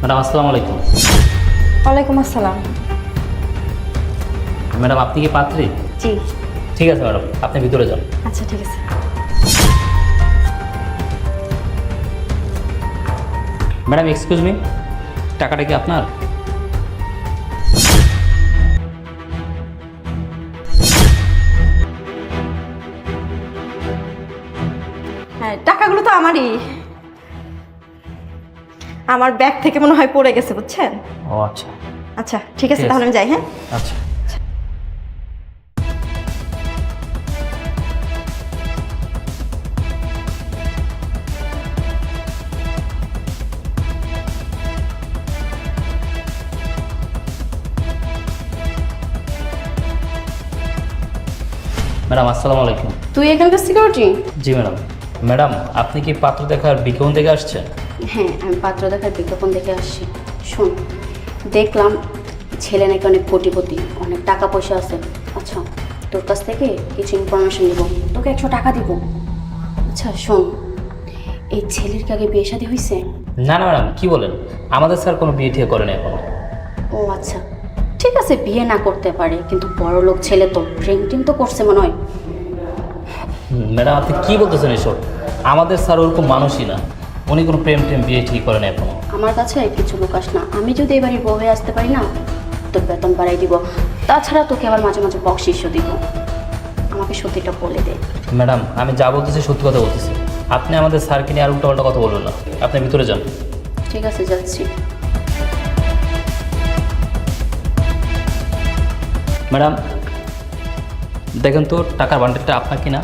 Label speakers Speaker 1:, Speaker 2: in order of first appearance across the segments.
Speaker 1: Madam আসসালামু আলাইকুম।
Speaker 2: ওয়ালাইকুম আসসালাম।
Speaker 1: ম্যাডাম আপনি কি পাত্রী?
Speaker 2: জি।
Speaker 1: ঠিক আছে ম্যাডাম আপনি ভিতরে যান।
Speaker 2: আচ্ছা ঠিক আছে।
Speaker 1: ম্যাডাম এক্সকিউজ মি টাকাটা কি আপনার?
Speaker 2: আমার ব্যাগ থেকে মনে হয় পড়ে গেছে বুঝছেন?
Speaker 1: ও আচ্ছা।
Speaker 2: আচ্ছা ঠিক আছে তাহলে আমি যাই হ্যাঁ?
Speaker 1: আচ্ছা। ম্যাডাম আসসালামু আলাইকুম।
Speaker 3: তুই এখানকার সিকিউরিটি?
Speaker 1: জি ম্যাডাম। ম্যাডাম আপনি কি পাত্র দেখার বিজ্ঞাপন থেকে আসছেন?
Speaker 3: হ্যাঁ আমি পাত্র দেখার বিজ্ঞাপন দেখে আসছি। শোন দেখলাম ছেলে নাকি অনেক কোটিপতি অনেক টাকা পয়সা আছে। আচ্ছা তোর কাছ থেকে কিছু ইনফরমেশন নিব। তোকে একশো টাকা দিব। আচ্ছা শোন এই ছেলের কি আগে বিয়ে শাদী হয়েছে
Speaker 1: না না ম্যাডাম কি বলেন? আমাদের স্যার কোনো বিয়ে ঠিয়ে করেন এখনও।
Speaker 3: ও আচ্ছা। ঠিক আছে বিয়ে না করতে পারে কিন্তু বড় লোক ছেলে তো প্রেম টেম তো করছে মনে হয়।
Speaker 1: ম্যাডাম আপনি কি বলতেছেন এসব? আমাদের স্যার ওরকম মানুষই না। উনি কোনো প্রেম টেম বিয়ে ঠিক করেন এখনও।
Speaker 3: আমার কাছে কিছু লোকাস না। আমি যদি এবারে বউ হয়ে আসতে পারি না তোর বেতন বাড়াই দিব। তাছাড়া তোকে আবার মাঝে মাঝে বকশিসও দিব। আমাকে সত্যিটা বলে দে।
Speaker 1: ম্যাডাম আমি যা বলতেছি সত্যি কথা বলতেছি। আপনি আমাদের স্যারকে নিয়ে আর উল্টো কথা বলবেন না। আপনি ভিতরে যান।
Speaker 3: ঠিক আছে যাচ্ছি।
Speaker 1: ম্যাডাম দেখেন তো টাকার বান্ডেলটা আপনার কিনা?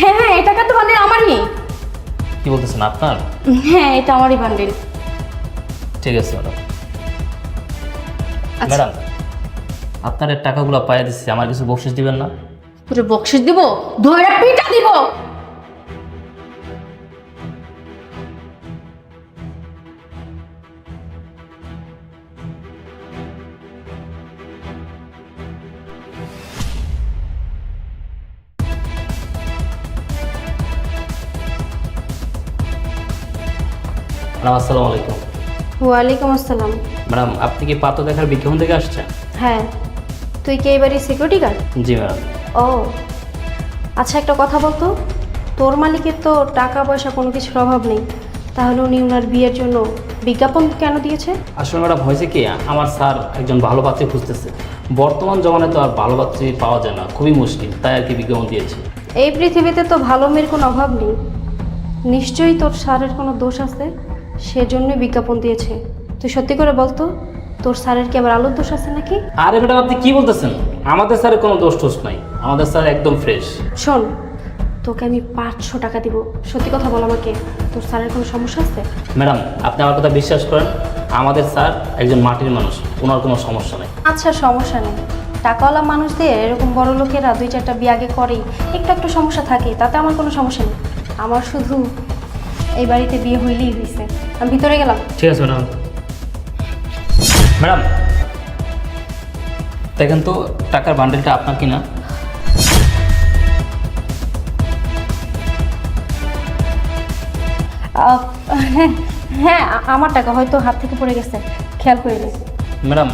Speaker 3: হ্যাঁ হ্যাঁ এটা তো বান্ডিল আমারই।
Speaker 1: কি বলতেছেন আপনার?
Speaker 3: হ্যাঁ এটা আমারই বান্ডিল
Speaker 1: ঠিক আছে ম্যাডাম।
Speaker 3: আচ্ছা।
Speaker 1: ম্যাডাম আপনার এই টাকাগুলো পাইয়ে দিচ্ছি আমার কিছু বকশিস দিবেন না?
Speaker 3: পুরো বকশিস দিব? ধরে পিটা দিব?
Speaker 1: ম্যাডাম আসসালামু আলাইকুম।
Speaker 2: ওয়ালাইকুম আসসালাম।
Speaker 1: ম্যাডাম আপনি কি পাত্র দেখার বিজ্ঞাপন থেকে আসছেন?
Speaker 2: হ্যাঁ। তুই কি এবারে সিকিউরিটি গার্ড
Speaker 1: জি ম্যাডাম।
Speaker 2: ও। আচ্ছা একটা কথা বলতো? তোর মালিকের তো টাকা পয়সা কোনো কিছুর অভাব নেই। তাহলে উনি ওনার বিয়ের জন্য বিজ্ঞাপন কেন দিয়েছে?
Speaker 1: আসলে ম্যাডাম হয়েছে কি আমার স্যার একজন ভালো পাত্রী খুঁজতেছে। বর্তমান জমানায় তো আর ভালো পাত্রী পাওয়া যায় না খুবই মুশকিল তাই আর কি বিজ্ঞাপন দিয়েছে।
Speaker 2: এই পৃথিবীতে তো ভালো মেয়ের কোনো অভাব নেই। নিশ্চয়ই তোর স্যারের কোনো দোষ আছে? সেজন্যই বিজ্ঞাপন দিয়েছে। তুই সত্যি করে বলতো তোর স্যারের কি আবার আলোর দোষ আছে নাকি?
Speaker 1: আরে ম্যাডাম আপনি কি বলতেছেন? আমাদের স্যারের কোনো দোষ টোষ নাই। আমাদের স্যার একদম ফ্রেশ।
Speaker 2: শোন তোকে আমি পাঁচশো টাকা দিব। সত্যি কথা বল আমাকে তোর স্যারের কোনো সমস্যা আছে?
Speaker 1: ম্যাডাম আপনি আমার কথা বিশ্বাস করেন আমাদের স্যার একজন মাটির মানুষ ওনার কোনো সমস্যা নেই।
Speaker 2: আচ্ছা সমস্যা নেই। টাকাওয়ালা মানুষদের এরকম বড় লোকেরা দুই চারটা বিয়ে আগে করেই একটু একটু সমস্যা থাকে তাতে আমার কোনো সমস্যা নেই। আমার শুধু এই বাড়িতে বিয়ে হইলেই হয়েছে আমি ভিতরে গেলাম।
Speaker 1: ঠিক আছে ম্যাডাম। ম্যাডাম দেখেন তো টাকার বান্ডেলটা আপনার কিনা।
Speaker 2: হ্যাঁ হ্যাঁ আমার টাকা হয়তো হাত থেকে পড়ে গেছে। খেয়াল করিনি
Speaker 1: ম্যাডাম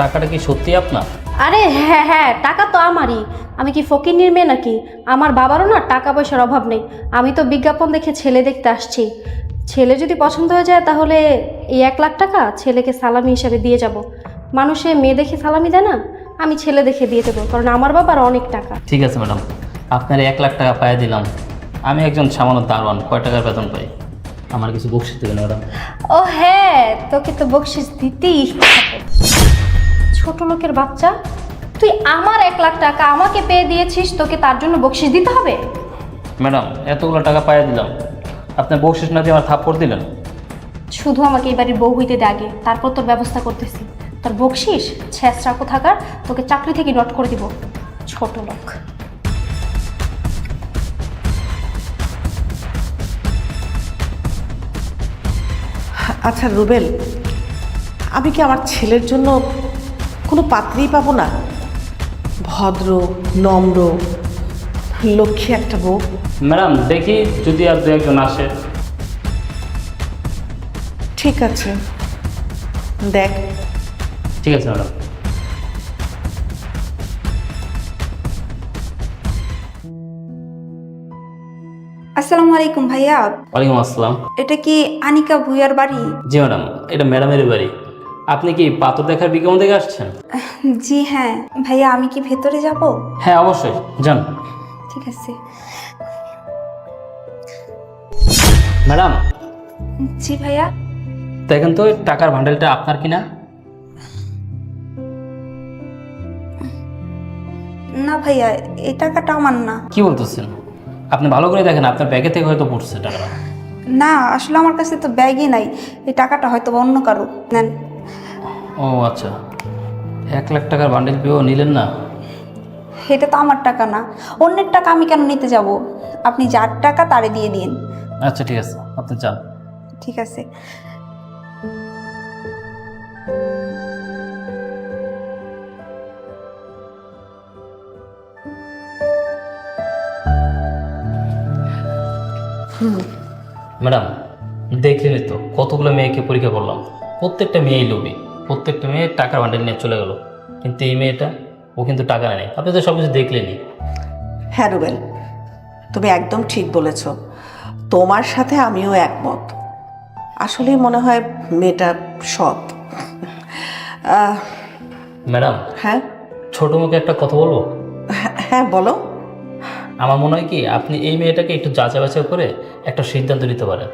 Speaker 1: টাকাটা কি সত্যি আপনার?
Speaker 2: আরে হ্যাঁ হ্যাঁ টাকা তো আমারই। আমি কি ফকির মেয়ে নাকি? আমার বাবারও না টাকা পয়সার অভাব নেই। আমি তো বিজ্ঞাপন দেখে ছেলে দেখতে আসছি। ছেলে যদি পছন্দ হয়ে যায় তাহলে এই এক লাখ টাকা ছেলেকে সালামি হিসাবে দিয়ে যাব। মানুষে মেয়ে দেখে সালামি দেয় না আমি ছেলে দেখে দিয়ে দেবো কারণ আমার বাবার অনেক টাকা।
Speaker 1: ঠিক আছে ম্যাডাম আপনার এক লাখ টাকা পায়ে দিলাম। আমি একজন সামান্য দারোয়ান কয় টাকার বেতন পাই? আমার কিছু বকশিস দেবেন ম্যাডাম?
Speaker 2: ও হ্যাঁ তোকে তো বকশিস দিতেই। ছোট লোকের বাচ্চা তুই আমার এক লাখ টাকা আমাকে পেয়ে দিয়েছিস তোকে তার জন্য বকশিস দিতে হবে?
Speaker 1: ম্যাডাম এতগুলো টাকা পায়ে দিলাম। আপনার বকশিস না দিয়ে আমার থাপ্পড় দিলেন?
Speaker 2: শুধু আমাকে এই বাড়ির বউ হইতে আগে তারপর তোর ব্যবস্থা করতেছি। তোর বকশিস ছেঁচড়া কোথাকার তোকে চাকরি থেকে নট করে দিব। ছোট লোক।
Speaker 4: আচ্ছা রুবেল আমি কি আমার ছেলের জন্য কোনো পাত্রই পাবো না? ভদ্র নম্র লক্ষ্মী একটা বউ।
Speaker 1: ম্যাডাম দেখি যদি আর দু একজন আসে।
Speaker 4: ঠিক আছে। দেখ।
Speaker 1: ঠিক আছে ম্যাডাম।
Speaker 5: আসসালামু আলাইকুম ভাইয়া।
Speaker 1: ওয়ালাইকুম আসসালাম।
Speaker 5: এটা কি আনিকা ভুইয়ার বাড়ি?
Speaker 1: জি ম্যাডাম এটা ম্যাডামের বাড়ি। আপনি কি পাথর দেখার বিজ্ঞাপন দেখে আসছেন?
Speaker 5: জি হ্যাঁ। ভাইয়া আমি কি ভেতরে যাব?
Speaker 1: হ্যাঁ অবশ্যই। যান।
Speaker 5: ঠিক আছে।
Speaker 1: ম্যাডাম।
Speaker 5: জি ভাইয়া।
Speaker 1: দেখেন তো টাকার ভান্ডেলটা আপনার কিনা?
Speaker 5: না ভাইয়া এই টাকাটা আমার না।
Speaker 1: কি বলতেছেন? আপনি ভালো করে দেখেন আপনার ব্যাগে থেকে হয়তো পড়ছে টাকাটা।
Speaker 5: না আসলে আমার কাছে তো ব্যাগই নাই। এই টাকাটা হয়তো অন্য কারও নেন।
Speaker 1: ও আচ্ছা। এক লাখ টাকার বান্ডেল পেয়েও নিলেন না?
Speaker 5: এটা তো আমার টাকা না। অন্যের টাকা আমি কেন নিতে যাব? আপনি যার টাকা তারে দিয়ে দিন।
Speaker 1: আচ্ছা ঠিক আছে আপনি যান।
Speaker 5: ঠিক আছে।
Speaker 1: ম্যাডাম দেখলেনই তো কতগুলো মেয়েকে পরীক্ষা করলাম। প্রত্যেকটা মেয়েই লোভী। প্রত্যেকটা মেয়ে টাকার বান্ডেল নিয়ে চলে গেল। কিন্তু এই মেয়েটা ও কিন্তু টাকা নেয়। আপনি তো সব কিছু দেখলেনই।
Speaker 4: হ্যাঁ রুবেল তুমি একদম ঠিক বলেছ। তোমার সাথে আমিও একমত। আসলেই মনে হয় মেয়েটা সৎ। আহ,
Speaker 1: ম্যাডাম
Speaker 4: হ্যাঁ?
Speaker 1: ছোটো মুখে একটা কথা বলব?
Speaker 4: হ্যাঁ, হ্যাঁ বলো।
Speaker 1: আমার মনে হয় কি আপনি এই মেয়েটাকে একটু যাচাই বাছাই করে একটা সিদ্ধান্ত নিতে পারেন।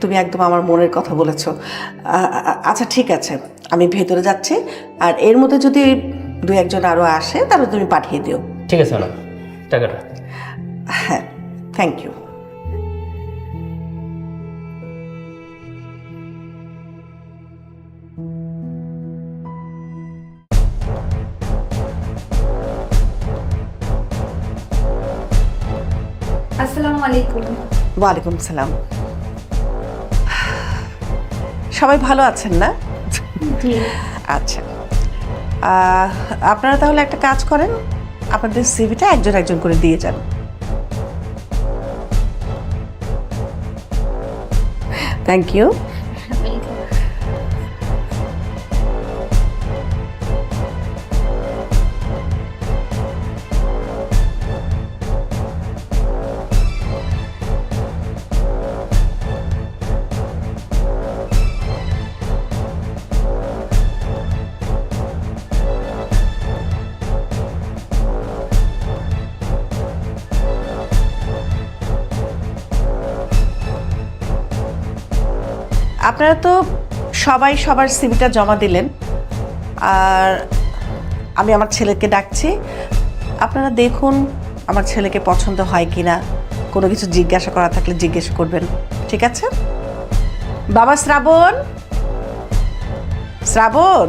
Speaker 4: তুমি একদম আমার মনের কথা বলেছ। আ- আ- আচ্ছা ঠিক আছে। আমি ভেতরে যাচ্ছি। আর এর মধ্যে যদি দু একজন আরও আসে তাহলে তুমি পাঠিয়ে দিও।
Speaker 1: ঠিক আছে ম্যাডাম। টাকাটা
Speaker 4: হ্যাঁ থ্যাংক ইউ
Speaker 5: আসসালামু আলাইকুম।
Speaker 4: ওয়ালাইকুম সালাম। সবাই ভালো আছেন না? আচ্ছা। আপনারা তাহলে একটা কাজ করেন আপনাদের সিভিটা একজন একজন করে দিয়ে যান। থ্যাংক ইউ আপনারা তো সবাই সবার সিভিটা জমা দিলেন। আর আমি আমার ছেলেকে ডাকছি। আপনারা দেখুন আমার ছেলেকে পছন্দ হয় কি না কোনো কিছু জিজ্ঞাসা করা থাকলে জিজ্ঞেস করবেন। ঠিক আছে? বাবা শ্রাবণ? শ্রাবণ?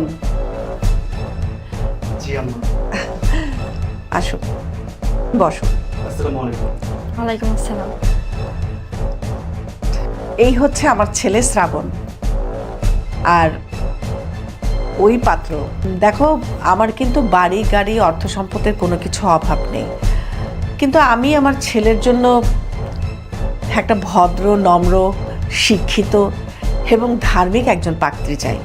Speaker 4: আসুন। বসো।
Speaker 6: আসসালামু আলাইকুম।
Speaker 2: ওয়ালাইকুম আসসালাম।
Speaker 4: এই হচ্ছে আমার ছেলে শ্রাবণ। আর ওই পাত্র। দেখো আমার কিন্তু বাড়ি গাড়ি অর্থ সম্পদের কোনো কিছু অভাব নেই। কিন্তু আমি আমার ছেলের জন্য একটা ভদ্র নম্র শিক্ষিত এবং ধার্মিক একজন পাত্রী চাই।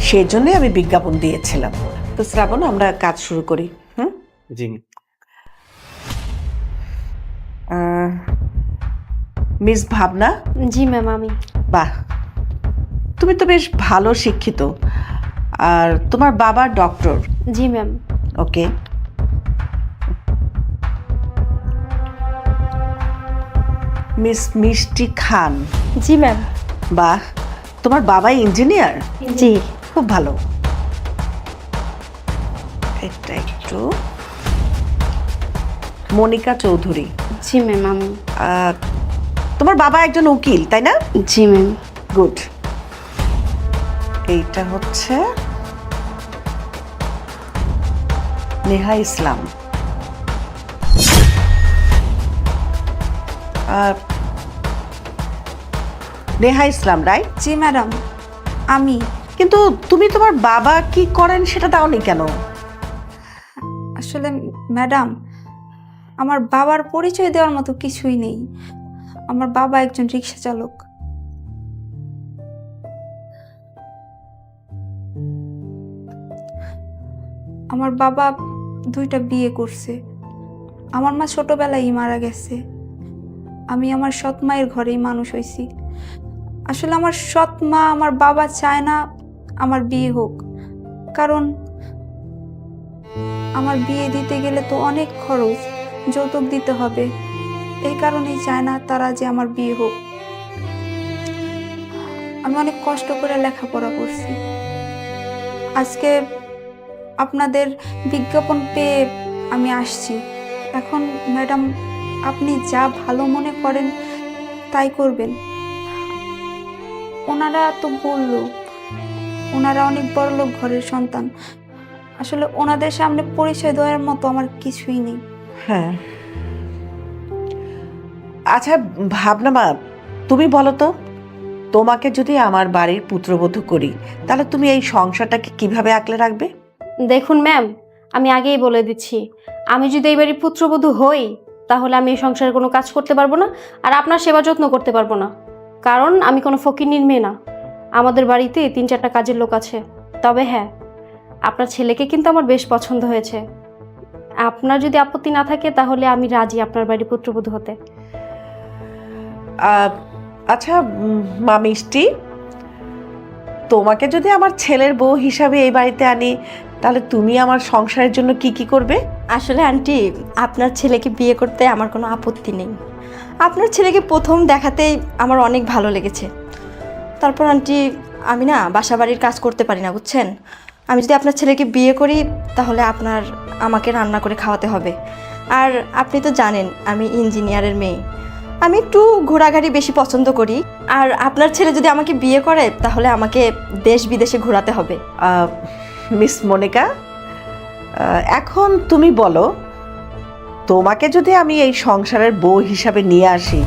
Speaker 4: সেই জন্যই আমি বিজ্ঞাপন দিয়েছিলাম। তো শ্রাবণ আমরা কাজ শুরু করি হুম?
Speaker 6: জি।
Speaker 4: মিস ভাবনা?
Speaker 2: জি ম্যাম আমি।
Speaker 4: বাহ। তুমি তো বেশ ভালো শিক্ষিত। আর তোমার বাবা ডক্টর?
Speaker 2: জি ma'am.
Speaker 4: Okay. Miss Mishti Khan.
Speaker 2: জি ম্যাম।
Speaker 4: বাহ। তোমার বাবা ইঞ্জিনিয়ার?
Speaker 2: জি।
Speaker 4: খুব ভালো। এটা একটু মনিকা চৌধুরী।
Speaker 2: জি ম্যাম আমি।
Speaker 4: তোমার বাবা একজন উকিল তাই না?
Speaker 2: জি ম্যাম।
Speaker 4: গুড এইটা হচ্ছে নেহা ইসলাম। আর নেহা ইসলাম রাইট
Speaker 5: জি ম্যাডাম। আমি।
Speaker 4: কিন্তু তুমি তোমার বাবা কি করেন সেটা দাওনি কেন?
Speaker 5: আসলে ম্যাডাম আমার বাবার পরিচয় দেওয়ার মতো কিছুই নেই। আমার বাবা একজন রিক্সা চালক। আমার বাবা দুইটা বিয়ে করছে। আমার মা ছোটবেলায় মারা গেছে। আমি আমার সৎ মায়ের ঘরেই মানুষ হয়েছি। আসলে আমার সৎ মা আমার বাবা চায় না আমার বিয়ে হোক। কারণ আমার বিয়ে দিতে গেলে তো অনেক খরচ, যৌতুক দিতে হবে। এই কারণেই চায় না তারা যে আমার বিয়ে হোক। আমি অনেক কষ্ট করে লেখাপড়া করছি। আজকে আপনাদের বিজ্ঞাপন পেয়ে আমি আসছি। এখন ম্যাডাম, আপনি যা ভালো মনে করেন তাই করবেন। ওনারা তো বলল, ওনারা অনেক বড় লোক ঘরের সন্তান। আসলে ওনাদের সামনে পরিচয় দেওয়ার মতো আমার কিছুই নেই।
Speaker 4: হ্যাঁ আচ্ছা ভাবনা মা, তুমি বলো তো, তোমাকে যদি আমার বাড়ির পুত্রবধূ করি, তাহলে তুমি এই সংসারটাকে কীভাবে আঁকলে রাখবে?
Speaker 2: দেখুন ম্যাম, আমি আগেই বলে দিচ্ছি। আমি যদি এই বাড়ির পুত্রবধূ হই, তাহলে আমি এই সংসারে কোনো কাজ করতে পারব না, আর আপনার সেবা যত্ন করতে পারব না। কারণ আমি কোনো ফকিরনির মেয়ে না। আমাদের বাড়িতে তিন চারটা কাজের লোক আছে। তবে হ্যাঁ আপনার ছেলেকে কিন্তু আমার বেশ পছন্দ হয়েছে। আপনার যদি আপত্তি না থাকে, তাহলে আমি রাজি আপনার বাড়ির পুত্রবধূ হতে।
Speaker 4: আচ্ছা মা মিষ্টি, তোমাকে যদি আমার ছেলের বউ হিসাবে এই বাড়িতে আনি, তাহলে তুমি আমার সংসারের জন্য কি কি করবে?
Speaker 6: আসলে আন্টি, আপনার ছেলেকে বিয়ে করতে আমার কোনো আপত্তি নেই। আপনার ছেলেকে প্রথম দেখাতেই আমার অনেক ভালো লেগেছে। তারপর আন্টি, আমি না বাসা বাড়ির কাজ করতে পারি না, বুঝছেন? আমি যদি আপনার ছেলেকে বিয়ে করি, তাহলে আপনার আমাকে রান্না করে খাওয়াতে হবে। আর আপনি তো জানেন, আমি ইঞ্জিনিয়ারের মেয়ে। আমি একটু ঘোরাঘাড়ি বেশি পছন্দ করি। আর আপনার ছেলে যদি আমাকে বিয়ে করে তাহলে আমাকে দেশ বিদেশে ঘোরাতে হবে।
Speaker 4: মিস মনিকা আহ, এখন তুমি বলো তোমাকে যদি আমি এই সংসারের বউ হিসাবে নিয়ে আসি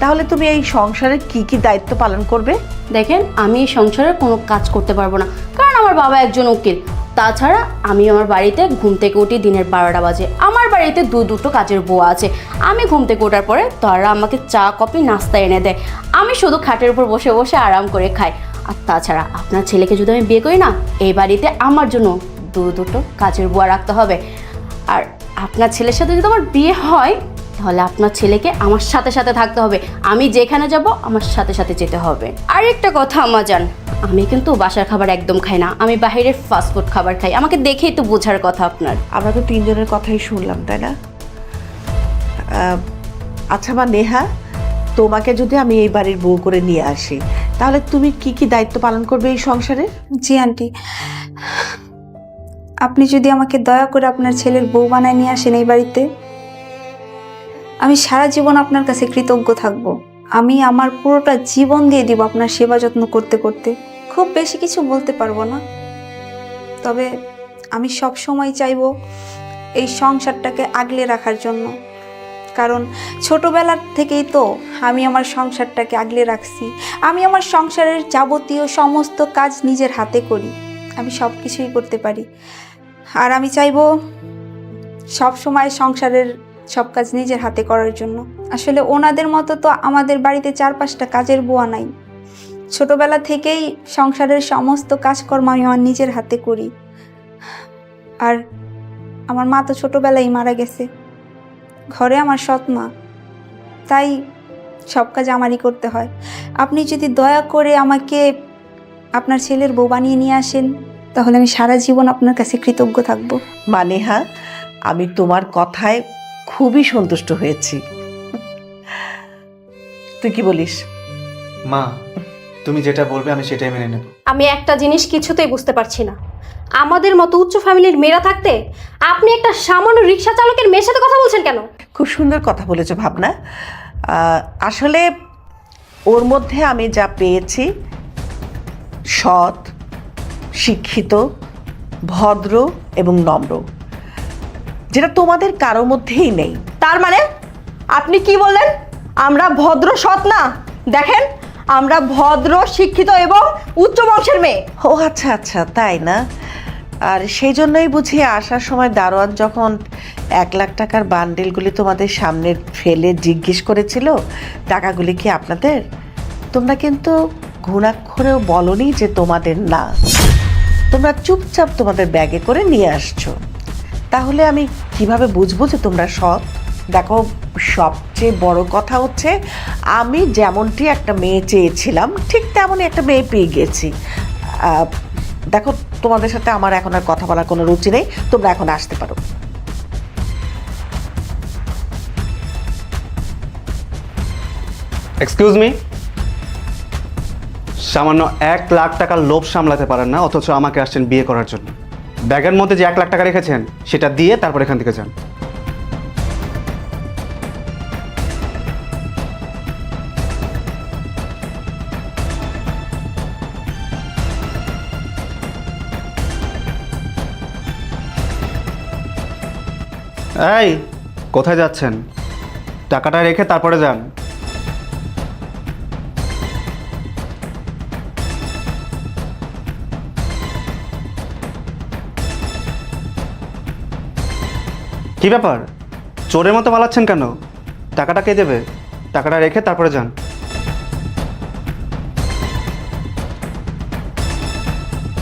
Speaker 4: তাহলে তুমি এই সংসারের কি কি দায়িত্ব পালন করবে?
Speaker 3: দেখেন আমি এই সংসারের কোনো কাজ করতে পারব না কারণ আমার বাবা একজন উকিল। তাছাড়া আমি আমার বাড়িতে ঘুম থেকে উঠি দিনের বারোটা বাজে। আমার বাড়িতে দু, দুটো কাজের বউ আছে। আমি ঘুম থেকে ওঠার পরে তারা আমাকে চা, কফি, নাস্তা এনে দেয়। আমি শুধু খাটের উপর বসে বসে আরাম করে খাই। আর তাছাড়া আপনার ছেলেকে যদি আমি বিয়ে করি না, এই বাড়িতে আমার জন্য দু, দুটো কাজের বুয়া রাখতে হবে। আর আপনার ছেলের সাথে যদি আমার বিয়ে হয় তাহলে আপনার ছেলেকে আমার সাথে সাথে থাকতে হবে। আমি যেখানে যাব আমার সাথে সাথে যেতে হবে। আর একটা কথা আমার জান আমি কিন্তু বাসার খাবার একদম খাই না। আমি বাইরের ফাস্টফুড খাবার খাই। আমাকে দেখেই তো বোঝার কথা আপনার।
Speaker 4: আমরা তো তিনজনের কথাই শুনলাম তাই না? আহ, আচ্ছা মা নেহা তোমাকে যদি আমি এই বাড়ির বউ করে নিয়ে আসি তাহলে তুমি কি কি দায়িত্ব পালন করবে এই সংসারে?
Speaker 5: জি আন্টি। আপনি যদি আমাকে দয়া করে আপনার ছেলের বউ বানায় নিয়ে আসেন এই বাড়িতে আমি সারা জীবন আপনার কাছে কৃতজ্ঞ থাকব। আমি আমার পুরোটা জীবন দিয়ে দিব আপনার সেবা যত্ন করতে করতে। খুব বেশি কিছু বলতে পারব না। তবে আমি সব সময় চাইব এই সংসারটাকে আগলে রাখার জন্য। কারণ ছোটবেলার থেকেই তো আমি আমার সংসারটাকে আগলে রাখছি। আমি আমার সংসারের যাবতীয় সমস্ত কাজ নিজের হাতে করি। আমি সব কিছুই করতে পারি। আর আমি চাইব সব সময় সংসারের সব কাজ নিজের হাতে করার জন্য। আসলে ওনাদের মতো তো আমাদের বাড়িতে চার পাঁচটা কাজের বোয়া নাই। ছোটবেলা থেকেই সংসারের সমস্ত কাজকর্ম আমি আমার নিজের হাতে করি। আর আমার মা তো ছোটবেলায় মারা গেছে। ঘরে আমার সৎ মা। তাই সব কাজ আমারই করতে হয়। আপনি যদি দয়া করে আমাকে আপনার ছেলের বউ বানিয়ে নিয়ে আসেন, তাহলে আমি সারা জীবন আপনার কাছে কৃতজ্ঞ থাকব।
Speaker 4: মা নেহা আমি তোমার কথায় খুবই সন্তুষ্ট হয়েছি। তুই কি বলিস?
Speaker 7: মা তুমি যেটা বলবে আমি সেটাই মেনে নেব।
Speaker 2: আমি একটা জিনিস কিছুতেই বুঝতে পারছি না। আমাদের মতো উচ্চ ফ্যামিলির মেয়েরা থাকতে আপনি একটা সামান্য রিক্সা চালকের মেয়ের সাথে কথা বলছেন কেন?
Speaker 4: খুব সুন্দর কথা বলেছ ভাবনা। আহ, আসলে ওর মধ্যে আমি যা পেয়েছি সৎ শিক্ষিত ভদ্র এবং নম্র। যেটা তোমাদের কারও মধ্যেই নেই।
Speaker 6: তার মানে আপনি কি বললেন? আমরা ভদ্র সৎ না? দেখেন, আমরা ভদ্র, শিক্ষিত এবং উচ্চ বংশের মেয়ে।
Speaker 4: ও আচ্ছা আচ্ছা তাই না? আর সেই জন্যই বুঝি আসার সময় দারোয়ান যখন এক লাখ টাকার বান্ডেলগুলি তোমাদের সামনে ফেলে জিজ্ঞেস করেছিল, টাকাগুলি কি আপনাদের? তোমরা কিন্তু ঘুণাক্ষরেও বলনি যে তোমাদের না। তোমরা চুপচাপ তোমাদের ব্যাগে করে নিয়ে আসছো। তাহলে আমি কীভাবে বুঝব যে তোমরা সৎ? দেখো, সবচেয়ে বড় কথা হচ্ছে, আমি যেমনটি একটা মেয়ে চেয়েছিলাম, ঠিক তেমনই একটা মেয়ে পেয়ে গেছি। দেখো, তোমাদের সাথে আমার এখন আর কথা বলার কোনো রুচি নেই, তোমরা এখন আসতে পারো।
Speaker 7: এক্সকিউজ মি সামান্য এক লাখ টাকার লোভ সামলাতে পারেন না, অথচ আমাকে আসছেন বিয়ে করার জন্য। ব্যাগের মধ্যে যে এক লাখ টাকা রেখেছেন, সেটা দিয়ে তারপর এখান থেকে যান। এই, কোথায় যাচ্ছেন? টাকাটা রেখে তারপরে যান। কি ব্যাপার? চোরের মতো পালাচ্ছেন কেন? টাকাটা কে দেবে? টাকাটা রেখে তারপরে যান।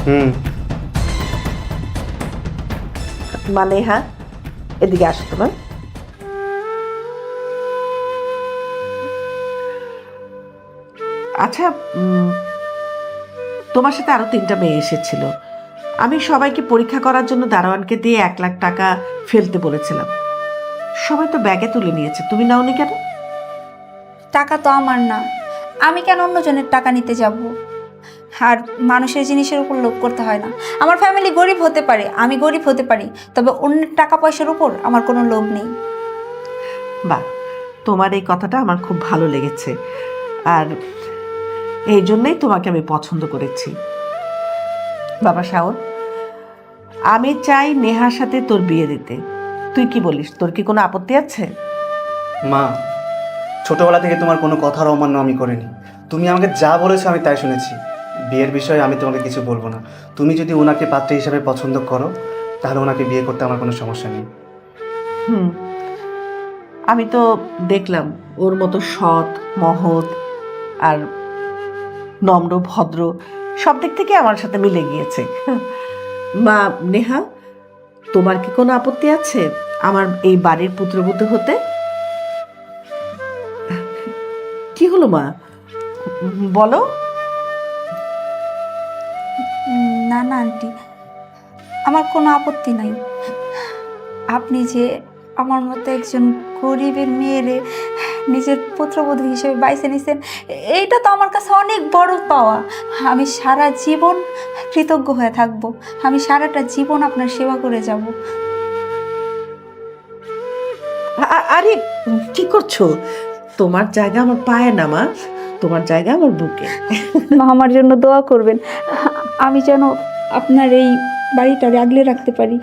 Speaker 7: হুম।
Speaker 4: মানে হ্যাঁ? এদিকে আসো তোমার। আচ্ছা তোমার সাথে আরও তিনটা মেয়ে এসেছিল। আমি সবাইকে পরীক্ষা করার জন্য দারোয়ানকে দিয়ে এক লাখ টাকা ফেলতে বলেছিলাম। সবাই তো ব্যাগে তুলে নিয়েছে। তুমি নাওনি কেন?
Speaker 5: টাকা তো আমার না। আমি কেন অন্যজনের টাকা নিতে যাব? আর মানুষের জিনিসের উপর লোভ করতে হয় না। আমার ফ্যামিলি গরিব হতে পারে আমি গরিব হতে পারি তবে অন্যের টাকা পয়সার উপর আমার কোনো লোভ নেই।
Speaker 4: বাহ তোমার এই কথাটা আমার খুব ভালো লেগেছে। আর এই জন্যই তোমাকে আমি পছন্দ করেছি। বাবা শাওন আমি চাই নেহার সাথে তোর বিয়ে দিতে। তুই কি বলিস? তোর কি কোনো আপত্তি আছে?
Speaker 7: মা ছোটবেলা থেকে তোমার কোনো কথার অমান্য আমি করিনি। তুমি আমাকে যা বলেছ আমি তাই শুনেছি। বিয়ের বিষয়ে আমি তোমাকে কিছু বলব না। তুমি যদি ওনাকে পাত্র হিসাবে পছন্দ করো তাহলে ওনাকে বিয়ে করতে আমার কোনো সমস্যা নেই।
Speaker 4: হুম। আমি তো দেখলাম ওর মতো সৎ মহৎ আর নম্র ভদ্র সব দিক থেকে আমার সাথে মিলে গিয়েছে। মা, নেহা, তোমার কি কোনো আপত্তি আছে আমার এই বাড়ির পুত্রবধূ হতে? কি হলো মা? বলো।
Speaker 5: না না আন্টি, আমার কোনো আপত্তি নাই। আপনি যে আমার মতো একজন গরিবের মেয়েরে নিজের পুত্রবধূ হিসেবে বাইসে নিছেন, এইটা তো আমার কাছে অনেক বড় পাওয়া। আমি সারা জীবন কৃতজ্ঞ হয়ে থাকব। আমি সারাটা জীবন আপনার সেবা করে যাব।
Speaker 4: আরে কি করছ? তোমার জায়গা আমার পায়ে না মা। তোমার জায়গা আমার বুকে।
Speaker 5: মা আমার জন্য দোয়া করবেন। আমি যেন আপনার এই বাড়িটা আগলে রাখতে পারি।